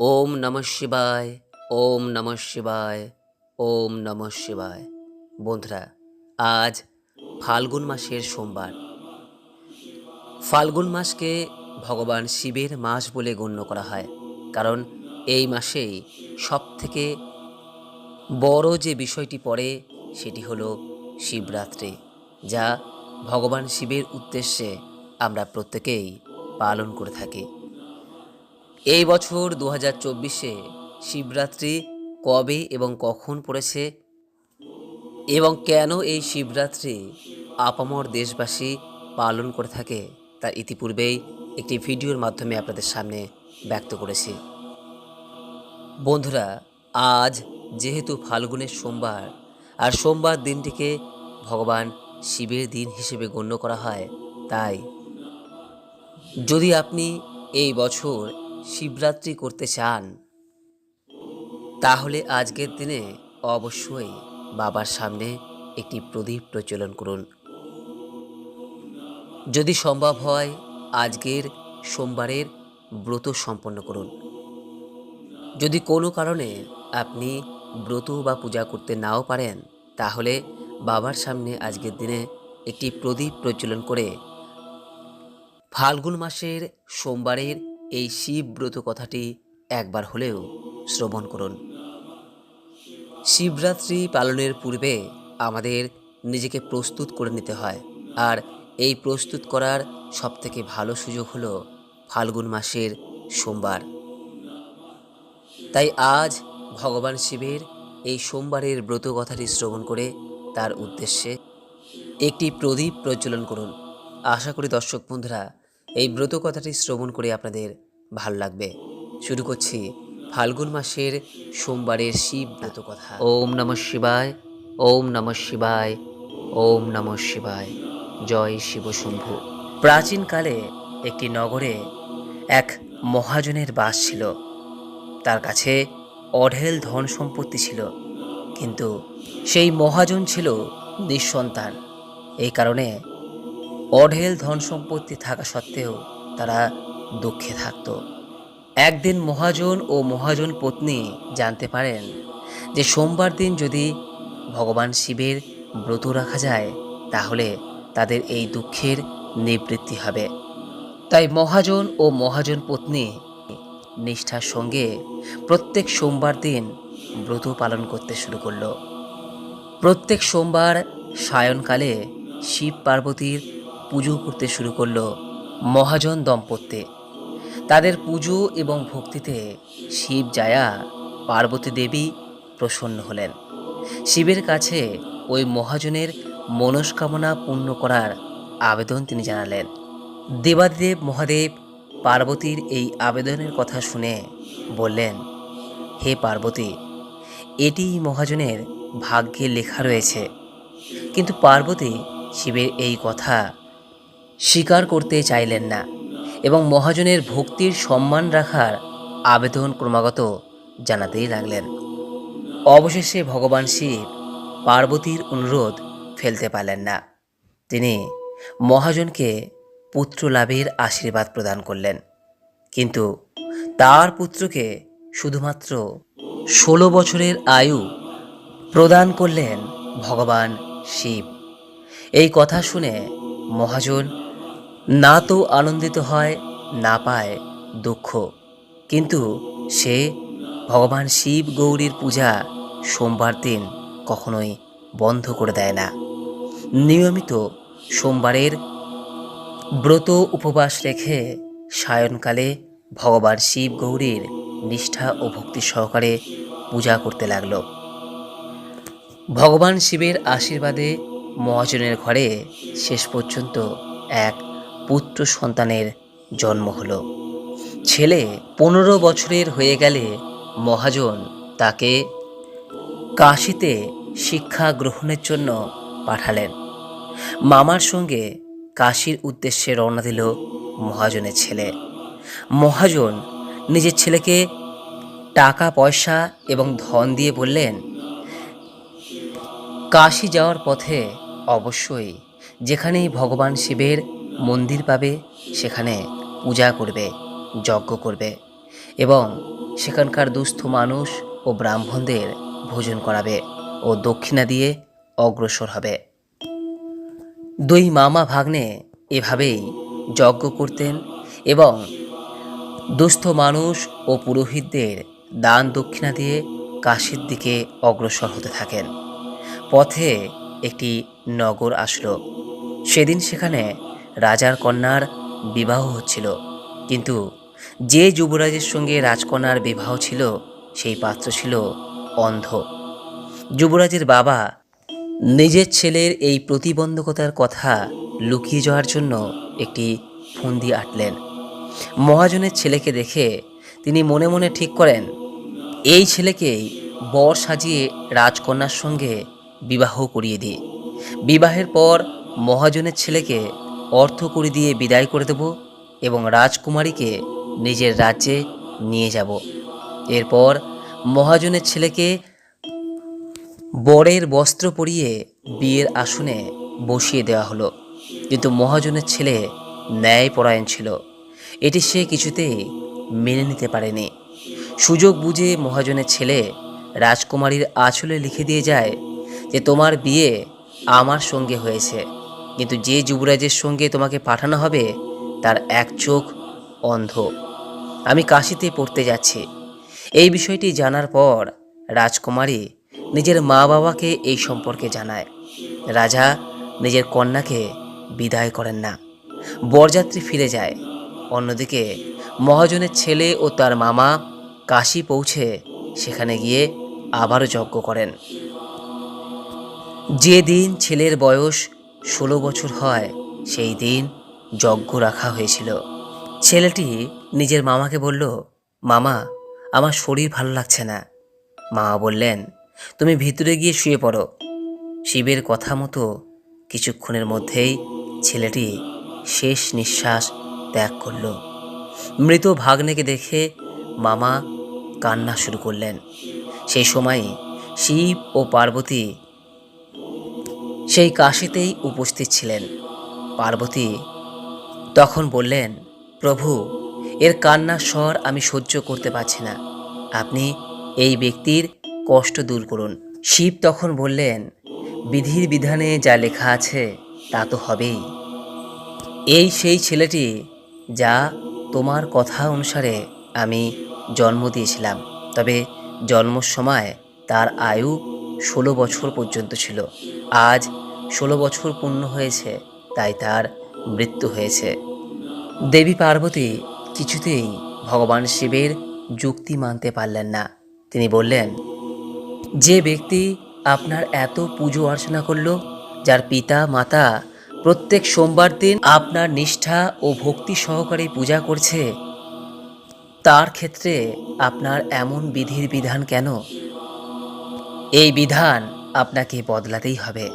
ওম নমঃ শিবায়, ওম নমঃ শিবায়, ওম নমঃ শিবায়। বন্ধুরা, আজ ফাল্গুন মাসের সোমবার। ফাল্গুন মাসকে ভগবান শিবের মাস বলে গণ্য করা হয়। কারণ এই মাসেই সবথেকে বড় যে বিষয়টি পড়ে, সেটি হলো শিবরাত্রি, যা ভগবান শিবের উদ্দেশ্যে আমরা প্রত্যেকেই পালন করে থাকি। এই বছর দু হাজার চব্বিশে শিবরাত্রি কবে এবং কখন পড়েছে? এবং কেন এই শিবরাত্রি আপামর দেশবাসী পালন করে থাকে তা ইতিপূর্বেই একটি ভিডিওর মাধ্যমে আপনাদের সামনে ব্যক্ত করেছি। বন্ধুরা, আজ যেহেতু ফাল্গুনের সোমবার, আর সোমবার দিনটিকে ভগবান শিবের দিন হিসেবে গণ্য করা হয়, তাই যদি আপনি এই বছর শিবরাত্রি করতে চান, তাহলে আজকের দিনে অবশ্যই বাবার সামনে একটি প্রদীপ প্রচলন করুন। যদি সম্ভব হয়, আজকের সোমবারের ব্রত সম্পন্ন করুন। যদি কোনো কারণে আপনি ব্রত বা পূজা করতে নাও পারেন, তাহলে বাবার সামনে আজকের দিনে একটি প্রদীপ প্রজ্বলন করে ফাল্গুন মাসের সোমবারের এই শিব ব্রত কথাটি একবার হলেও শ্রবণ করুন। শিবরাত্রি পালনের পূর্বে আমাদের নিজেকে প্রস্তুত করে নিতে হয়। আর এই প্রস্তুত করার সবথেকে ভালো সুযোগ হলো ফাল্গুন মাসের সোমবার। তাই আজ ভগবান শিবের এই সোমবারের ব্রত কথাটি শ্রবণ করে তার উদ্দেশ্যে একটি প্রদীপ প্রজ্বলন করুন। আশা করি দর্শক বন্ধুরা এই ব্রত কথাটি শ্রবণ করে আপনাদের ভালো লাগবে। শুরু করছি ফাল্গুন মাসের সোমবারের শিব ব্রত কথা। ওম নমঃ শিবায় ওম নমঃ শিবায় ওম নমঃ শিবায়। জয় শিব শম্ভু। প্রাচীনকালে একটি নগরে এক মহাজনের বাস ছিল। তার কাছে অঢেল ধন সম্পত্তি ছিল। কিন্তু সেই মহাজন ছিল নিঃসন্তান। এই কারণে অঢেল ধন সম্পত্তি থাকা সত্ত্বেও তারা দুঃখে থাকত। একদিন মহাজন ও মহাজন পত্নী জানতে পারেন যে সোমবার দিন যদি ভগবান শিবের ব্রত রাখা যায়, তাহলে তাদের এই দুঃখের নিবৃত্তি হবে। তাই মহাজন ও মহাজন পত্নী নিষ্ঠার সঙ্গে প্রত্যেক সোমবার দিন ব্রত পালন করতে শুরু করল। প্রত্যেক সোমবার সায়নকালে শিব পার্বতীর পুজো করতে শুরু করল মহাজন দম্পতি। তাদের পুজো এবং ভক্তিতে শিব জায়া, পার্বতী দেবী প্রসন্ন হলেন। শিবের কাছে ওই মহাজনের মনস্কামনা পূর্ণ করার আবেদন তিনি জানালেন। দেবাদেব মহাদেব পার্বতীর এই আবেদনের কথা শুনে বললেন, হে পার্বতী, এটি মহাজনের ভাগ্যে লেখা রয়েছে। কিন্তু পার্বতী শিবের এই কথা স্বীকার করতে চাইলেন না এবং মহাজনের ভক্তির সম্মান রাখার আবেদন ক্রমাগত জানাতেই লাগলেন। অবশেষে ভগবান শিব পার্বতীর অনুরোধ ফেলতে পারলেন না। তিনি মহাজনকে পুত্র লাভের আশীর্বাদ প্রদান করলেন। কিন্তু তার পুত্রকে শুধুমাত্র ষোলো বছরের আয়ু প্রদান করলেন ভগবান শিব। এই কথা শুনে মহাজন না তো আনন্দিত হয়, না পায় দুঃখ। কিন্তু সে ভগবান শিব গৌরীর পূজা সোমবার দিন কখনোই বন্ধ করে দেয় না। নিয়মিত সোমবারের ব্রত উপবাস রেখে সায়নকালে ভগবান শিব গৌরীর নিষ্ঠা ও ভক্তি সহকারে পূজা করতে লাগল। ভগবান শিবের আশীর্বাদে মহাজনের ঘরে শেষ পর্যন্ত এক পুত্র সন্তানের জন্ম হলো। ছেলে পনেরো বছরের হয়ে গেলে মহাজন তাকে কাশিতে শিক্ষা গ্রহণের জন্য পাঠালেন। মামার সঙ্গে কাশির উদ্দেশ্যে রওনা দিল মহাজনের ছেলে। মহাজন নিজের ছেলেকে টাকা, পয়সা এবং ধন দিয়ে বললেন, কাশি যাওয়ার পথে অবশ্যই যেখানেই ভগবান শিবের মন্দির পাবে, সেখানে পূজা করবে, যজ্ঞ করবে এবং সেখানকার দুস্থ মানুষ ও ব্রাহ্মণদের ভোজন করাবে ও দক্ষিণা দিয়ে অগ্রসর হবে। দুই মামা ভাগ্নে এভাবেই যজ্ঞ করতেন এবং দুস্থ মানুষ ও পুরোহিতদের দান দক্ষিণা দিয়ে কাশির দিকে অগ্রসর হতে থাকেন। পথে একটি নগর আসলো। সেদিন সেখানে রাজার কন্যার বিবাহ হচ্ছিল। কিন্তু যে যুবরাজের সঙ্গে রাজকন্যার বিবাহ ছিল, সেই পাত্র ছিল অন্ধ। যুবরাজের বাবা নিজের ছেলের এই প্রতিবন্ধকতার কথা লুকিয়ে যাওয়ার জন্য একটি ফন্দি আটলেন। মহাজনের ছেলেকে দেখে তিনি মনে মনে ঠিক করেন, এই ছেলেকেই বর সাজিয়ে রাজকন্যার সঙ্গে বিবাহ করিয়ে দিই। বিবাহের পর মহাজনের ছেলেকে অর্থ করে দিয়ে বিদায় করে দেব এবং রাজকুমারীকে নিজের রাজ্যে নিয়ে যাব। এরপর মহাজনের ছেলেকে বরের বস্ত্র পরিয়ে বিয়ের আসনে বসিয়ে দেওয়া হলো। কিন্তু মহাজনের ছেলে ন্যায়পরায়ণ ছিল। এটি সে কিছুতেই মেনে নিতে পারেনি। সুযোগ বুঝে মহাজনের ছেলে রাজকুমারীর আঁচলে লিখে দিয়ে যায় যে, তোমার বিয়ে আমার সঙ্গে হয়েছে। কিন্তু যে যুবরাজের সঙ্গে তোমাকে পাঠানো হবে, তার এক চোখ অন্ধ। আমি কাশিতে পড়তে যাচ্ছি। এই বিষয়টি জানার পর রাজকুমারী নিজের মা বাবাকে এই সম্পর্কে জানায়। রাজা নিজের কন্যাকে বিদায় করেন না। বরযাত্রী ফিরে যায়। অন্যদিকে মহাজনের ছেলে ও তার মামা কাশি পৌঁছে সেখানে গিয়ে আবারও যজ্ঞ করেন। যে দিন ছেলের বয়স ষোলো বছর হয় সেই দিন যজ্ঞ রাখা হয়েছিল। ছেলেটি নিজের মামাকে বলল, মামা, আমার শরীর ভালো লাগছে না। মা বললেন, তুমি ভিতরে গিয়ে শুয়ে পড়ো। শিবের কথা মতো কিছুক্ষণের মধ্যেই ছেলেটি শেষ নিঃশ্বাস ত্যাগ করল। মৃত ভাগ্নেকে দেখে মামা কান্না শুরু করলেন। সেই সময় শিব ও পার্বতী সেই কাশিতেই উপস্থিত ছিলেন। পার্বতী তখন বললেন, প্রভু, এর কান্নার স্বর আমি সহ্য করতে পারছি না। আপনি এই ব্যক্তির কষ্ট দূর করুন। শিব তখন বললেন, বিধির বিধানে যা লেখা আছে, তা তো হবেই। এই সেই ছেলেটি যা তোমার কথা অনুসারে আমি জন্ম দিয়েছিলাম। তবে জন্মর সময় তার আয়ু ষোলো বছর পর্যন্ত ছিল। আজ ষোলো বছর পূর্ণ হয়েছে, তাই তার মৃত্যু হয়েছে। দেবী পার্বতী কিছুতেই ভগবান শিবের যুক্তি মানতে পারলেন না। তিনি বললেন, যে ব্যক্তি আপনার এত পুজো অর্চনা করল, যার পিতা, মাতা প্রত্যেক সোমবার দিন আপনার নিষ্ঠা ও ভক্তি সহকারে পূজা করছে, তার ক্ষেত্রে আপনার এমন বিধির বিধান কেন এই বিধান আপনাকে বদলাতেই হবে।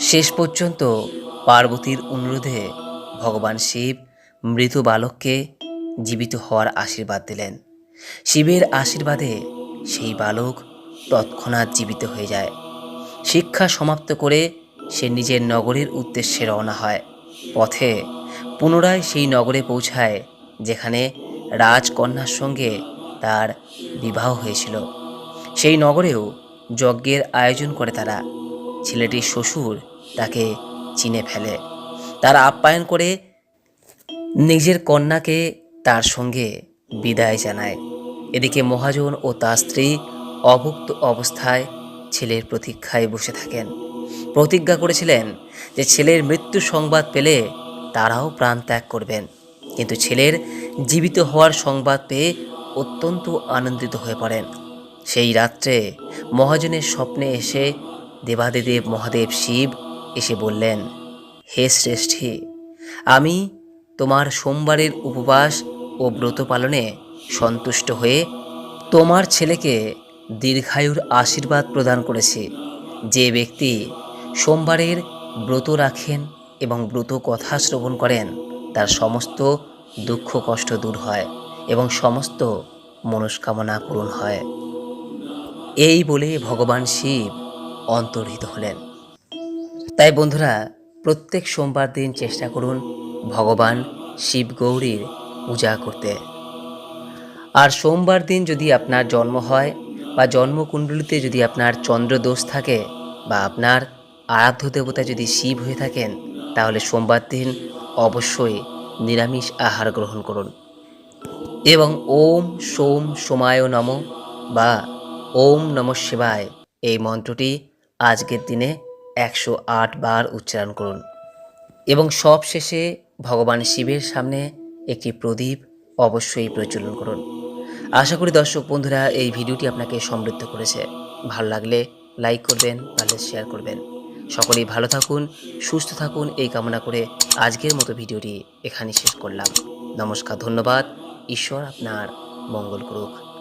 শেষ পর্যন্ত পার্বতীর অনুরোধে ভগবান শিব মৃত বালককে জীবিত হওয়ার আশীর্বাদ দিলেন। শিবের আশীর্বাদে সেই বালক তৎক্ষণাৎ জীবিত হয়ে যায়। শিক্ষা সমাপ্ত করে সে নিজের নগরের উদ্দেশ্যে রওনা হয়। পথে পুনরায় সেই নগরে পৌঁছায়, যেখানে রাজকন্যার সঙ্গে তার বিবাহ হয়েছিল। সেই নগরেও যজ্ঞের আয়োজন করে তারা। ছেলেটির শ্বশুর তাকে চিনে ফেলে। তার আপ্যায়ন করে নিজের কন্যাকে তার সঙ্গে বিদায় জানায়। এদিকে মহাজন ও তার স্ত্রী অভুক্ত অবস্থায় ছেলের প্রতীক্ষায় বসে থাকেন। প্রতিজ্ঞা করেছিলেন যে ছেলের মৃত্যু সংবাদ পেলে তারাও প্রাণ ত্যাগ করবেন। কিন্তু ছেলের জীবিত হওয়ার সংবাদ পেয়ে অত্যন্ত আনন্দিত হয়ে পড়েন। সেই রাত্রে মহাজনের স্বপ্নে এসে দেবাদিদেব মহাদেব শিব এসে বললেন, হে শ্রেষ্ঠী, আমি তোমার সোমবারের উপবাস ও ব্রত পালনে সন্তুষ্ট হয়ে তোমার ছেলেকে দীর্ঘায়ুর আশীর্বাদ প্রদান করেছি। যে ব্যক্তি সোমবারের ব্রত রাখেন এবং ব্রত কথা শ্রবণ করেন, তার সমস্ত দুঃখ কষ্ট দূর হয় এবং সমস্ত মনস্কামনা পূরণ হয়। এই বলে ভগবান শিব অন্তর্হিত হলেন। তাই বন্ধুরা, প্রত্যেক সোমবার দিন চেষ্টা করুন ভগবান শিব গৌরীর পূজা করতে। আর সোমবার দিন যদি আপনার জন্ম হয় বা জন্মকুণ্ডলিতে যদি আপনার চন্দ্রদোষ থাকে বা আপনার আরাধ্য দেবতা যদি শিব হয়ে থাকেন, তাহলে সোমবার দিন অবশ্যই নিরামিষ আহার গ্রহণ করুন। এবং ওম সোম সোমায় নম বা ওম নম শিবায়। এই মন্ত্রটি আজকের দিনে একশো আট বার উচ্চারণ করুন। এবং সব শেষে ভগবান শিবের সামনে একটি প্রদীপ অবশ্যই প্রজ্বলন করুন। আশা করি দর্শক বন্ধুরা, এই ভিডিওটি আপনাকে সমৃদ্ধ করেছে। ভালো লাগলে লাইক করবেন তাহলে শেয়ার করবেন। সকলেই ভালো থাকুন, সুস্থ থাকুন, এই কামনা করে আজকের মতো ভিডিওটি এখানেই শেষ করলাম। নমস্কার, ধন্যবাদ। ঈশ্বর আপনার মঙ্গল করুক।